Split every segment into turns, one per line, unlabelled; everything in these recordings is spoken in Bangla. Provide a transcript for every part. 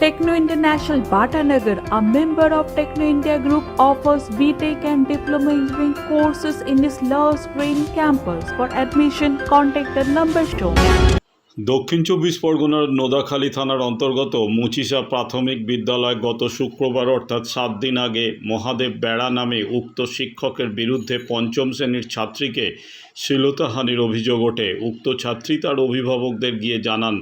Techno International Bhatanagar, a member of Techno India Group, offers BTEC and Diploma Engineering courses in its Love Green campus. For admission, contact the number shown.
দক্ষিণ চব্বিশ পরগনার নোদাখালী থানার অন্তর্গত মুচিসা প্রাথমিক বিদ্যালয় গত শুক্রবার অর্থাৎ সাত দিন আগে মহাদেব বেড়া নামে উক্ত শিক্ষকের বিরুদ্ধে পঞ্চম শ্রেণির ছাত্রীকে শ্লীলতাহানির অভিযোগ ওঠে উক্ত ছাত্রী তার অভিভাবকদের গিয়ে জানান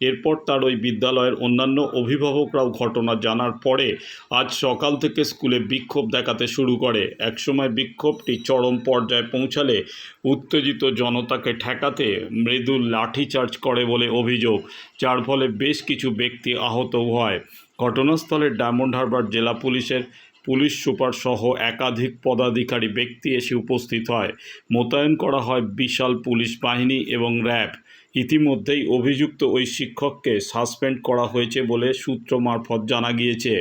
এরপর তার ওই বিদ্যালয়ের অন্যান্য অভিভাবকরাও ঘটনা জানার পরে আজ সকাল থেকে স্কুলে বিক্ষোভ দেখাতে শুরু করে। একসময় বিক্ষোভটি চরম পর্যায়ে পৌঁছালে উত্তেজিত জনতাকে ঠেকাতে মৃদু লাঠিচার্জ করে বলে অভিযোগ, যার ফলে বেশ কিছু ব্যক্তি আহত হয়। ঘটনাস্থলে ডায়মন্ড হারবার জেলা পুলিশের পুলিশ সুপার সহ একাধিক পদাধিকারী ব্যক্তি এসে উপস্থিত হয়। মোতায়েন করা হয় বিশাল পুলিশ বাহিনী এবং র্যাব। ইতিমধ্যেই অভিযুক্ত ওই শিক্ষককে সাসপেন্ড করা হয়েছে বলে সূত্র মারফত জানা গিয়েছে।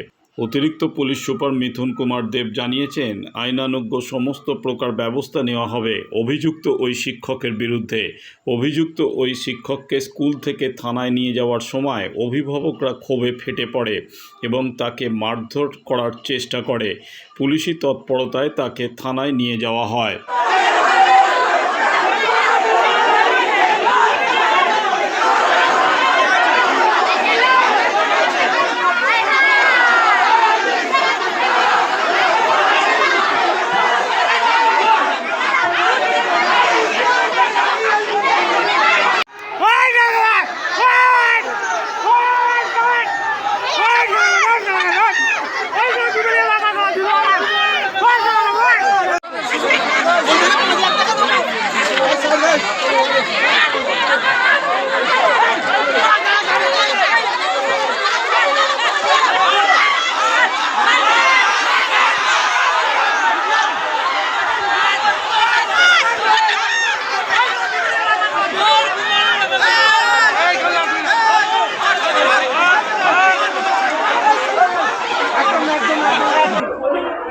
অতিরিক্ত পুলিশ সুপার মিথুন কুমার দেব জানিয়েছেন আইনানুজ্ঞ সমস্ত প্রকার ব্যবস্থা নেওয়া হবে, অভিযুক্ত ওই শিক্ষকের বিরুদ্ধে। অভিযুক্ত ওই শিক্ষককে স্কুল থেকে থানায় নিয়ে যাওয়ার সময় অভিভাবকরা ক্ষোভে ফেটে পড়ে এবং তাকে মারধর করার চেষ্টা করে। পুলিশি তৎপরতায় তাকে থানায় নিয়ে যাওয়া হয়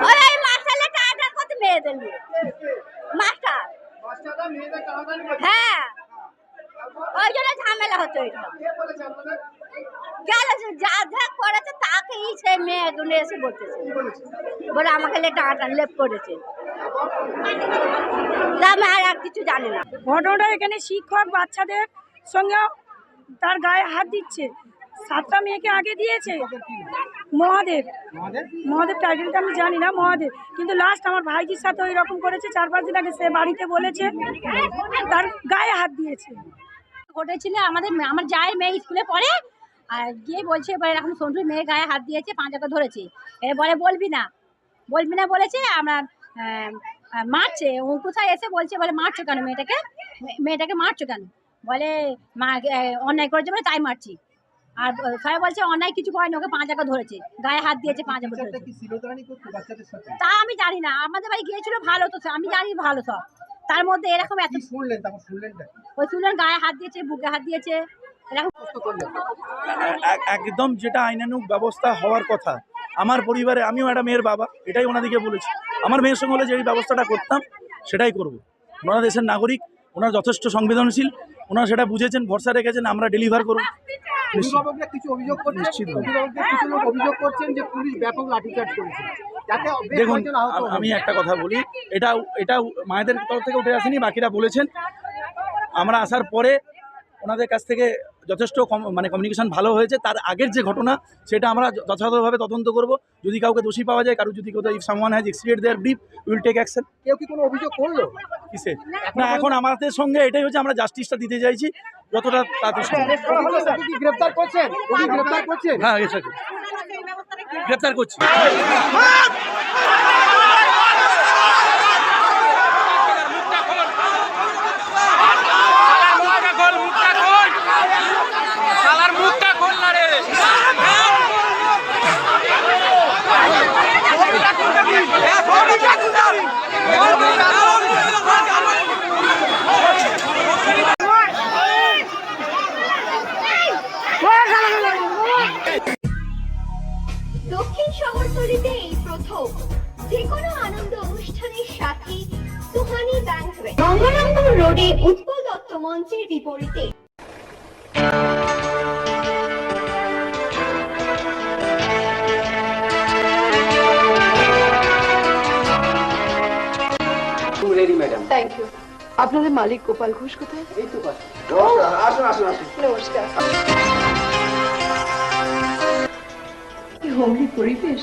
ওই এই মাস্টারলে টাটা করতে মেয়েদের নিয়ে মাস্টার হ্যাঁ ওই জন্য যে যা যা করেছে তাকেই সে মেয়ে এসে বলতেছে। বলে আমাকে লেপ করেছে। তা আমি আর আর কিছু জানি না।
ঘটনাটা এখানে শিক্ষক বাচ্চাদের সঙ্গে তার গায়ে হাত দিচ্ছে। সাতটা মেয়েকে আগে দিয়েছে মহাদেব। মহাদেব? টাইটেলটা আমি জানি না মহাদেব। কিন্তু লাস্ট আমার ভাইজির সাথে ওই রকম করেছে চার পাঁচ দিন আগে সে বাড়িতে বলেছে তার গায়ে হাত দিয়েছে।
ঘটেছিল আমাদের আমার যাই মেয়ে স্কুলে পড়ে আর গিয়ে বলছে এবার এরকম সন্টুর মেয়ে গায়ে হাত দিয়েছে পাঁচাকে ধরেছে। এ বলে বলবি না। বলবি না বলেছে আমরা মারছে। ও কোথায় এসে বলছে বলে মারছো কেন মেয়েটাকে? মেয়েটাকে মারছো কেন? বলে মা অন্যায় করেছে বলে তাই মারছি। আর সবাই বলছে অন্যায় কিছু করেনি ওকে পাঁচাকে ধরেছে। গায়ে হাত দিয়েছে ধরেছে।
বাচ্চাদের সাথে?
তা আমি জানি না। আমাদের বাড়ি গিয়েছিল ভালো তো আমি জানি ভালো সব। তার মধ্যে এরকম এত
শুনলেন তারপর শুনলেন
ওই শুনলেন গায়ে হাত দিয়েছে বুকে হাত দিয়েছে
একদম যেটা আইনানুগ ব্যবস্থা হওয়ার কথা আমার পরিবারে আমিও একটা মেয়ের বাবা এটাই ওনাদেরকে বলেছি। আমার মেয়ের সঙ্গে হলে যে এই ব্যবস্থাটা করতাম সেটাই করব। ওনারা দেশের নাগরিক ওনারা যথেষ্ট সংবেদনশীল ওনারা সেটা বুঝেছেন ভরসা রেখেছেন আমরা ডেলিভার করুন
অভিভাবকরা কিছু অভিযোগ করছেন?
নিশ্চিত।
কিছু লোক অভিযোগ করছেন যে পুলিশ ব্যাপক লাঠিচার্জ করেছে।
দেখুন। আমি একটা কথা বলি এটা এটা মায়েদের তরফ থেকে উঠে আসেনি বাকিরা বলেছেন। আমরা আসার পরে ওনাদের কাছ থেকে যথেষ্ট কম- মানে কমিউনিকেশন ভালো হয়েছে। তার আগের যে ঘটনা সেটা আমরা যথাযথভাবে তদন্ত করব। যদি কাউকে দোষী পাওয়া যায় কারও যদি কোথাও if someone has exceeded their brief will take action
কেউ কি কোনো অভিযোগ করল?
কিসে না এখন আমাদের সঙ্গে এটাই হচ্ছে আমরা জাস্টিসটা দিতে চাইছি যতটা
তাকে কি গ্রেফতার করছেন? গ্রেফতার করছেন?
হ্যাঁ এসে গ্রেপ্তার করছি
গঙ্গারামপুর রোডে উৎপল দত্ত মঞ্চের বিপরীতে।
আপনাদের মালিক গোপাল ঘোষ কোথায়?
এই তো পাশে।
নমস্কার।
হোমলি পরিবেশ?